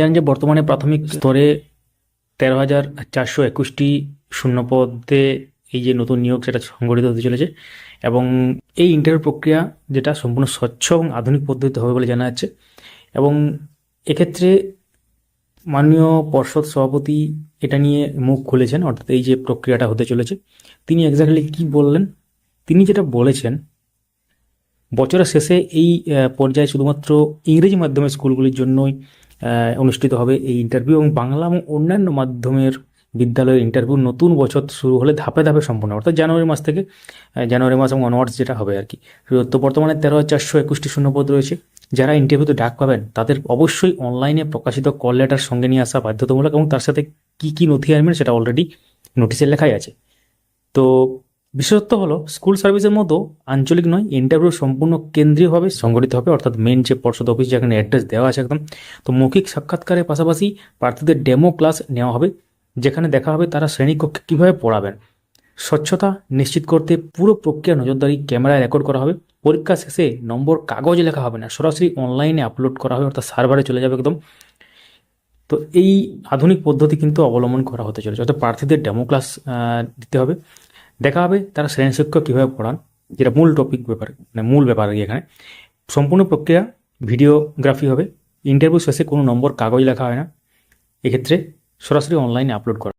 জানেন যে বর্তমানে প্রাথমিক স্তরে তেরো হাজার চারশো একুশটি শূন্যপদে এই যে নতুন নিয়োগ সেটা সংগঠিত হতে চলেছে এবং এই ইন্টারভিউ প্রক্রিয়া যেটা সম্পূর্ণ স্বচ্ছ এবং আধুনিক পদ্ধতিতে হবে বলে জানা যাচ্ছে এবং এক্ষেত্রে মাননীয় পর্ষদ সভাপতি এটা নিয়ে মুখ খুলেছেন, অর্থাৎ এই যে প্রক্রিয়াটা হতে চলেছে। তিনি এক্স্যাক্টলি কি বললেন? তিনি যেটা বলেছেন, বছরের শেষে এই পর্যায়ে শুধুমাত্র ইংরেজি মাধ্যমের স্কুলগুলির জন্যই অনুষ্ঠিত হবে এই ইন্টারভিউ এবং বাংলা এবং অন্যান্য মাধ্যমের বিদ্যালয়ের ইন্টারভিউ নতুন বছর শুরু হলে ধাপে ধাপে সম্পন্ন অর্থাৎ জানুয়ারি মাস থেকে জানুয়ারি মাস এবং অনওয়ার্ডস যেটা হবে আর কি। তো বর্তমানে তেরো হাজার চারশো একুশটি শূন্যপদ রয়েছে। যারা ইন্টারভিউতে ডাক পাবেন, তাদের অবশ্যই অনলাইনে প্রকাশিত কল লেটার সঙ্গে নিয়ে আসা বাধ্যতামূলক এবং তার সাথে কি কি নথি আনবেন সেটা অলরেডি নোটিশে লেখাই আছে। তো বিশেষত্ব হলো, স্কুল সার্ভিসের মতো আঞ্চলিক নয় ইন্টারভিউ সম্পূর্ণ কেন্দ্রীয়ভাবে সংগঠিত হবে, অর্থাৎ মেন যে পর্ষদ অফিস যেখানে অ্যাড্রেস দেওয়া আছে একদম। তো মৌখিক সাক্ষাৎকারের পাশাপাশি প্রার্থীদের ডেমো ক্লাস নেওয়া হবে, যেখানে দেখা হবে তারা শ্রেণীকক্ষে কীভাবে পড়াবেন। স্বচ্ছতা নিশ্চিত করতে পুরো প্রক্রিয়া নজরদারি ক্যামেরায় রেকর্ড করা হবে, পরীক্ষা শেষে নম্বর কাগজে লেখা হবে না, সরাসরি অনলাইনে আপলোড করা হবে, অর্থাৎ সার্ভারে চলে যাবে একদম। তো এই আধুনিক পদ্ধতি কিন্তু অবলম্বন করা হতে চলেছে, অর্থাৎ প্রার্থীদের ডেমো ক্লাস দিতে হবে। দেখা হবে তারা শ্রেণি শিক্ষক কীভাবে পড়ান, যেটা মূল টপিক ব্যাপার মানে মূল ব্যাপার এখানে। সম্পূর্ণ প্রক্রিয়া ভিডিওগ্রাফি হবে। ইন্টারভিউ শেষে কোনো নম্বর, কাগজ লেখা হয় না। এক্ষেত্রে সরাসরি অনলাইনে আপলোড করা।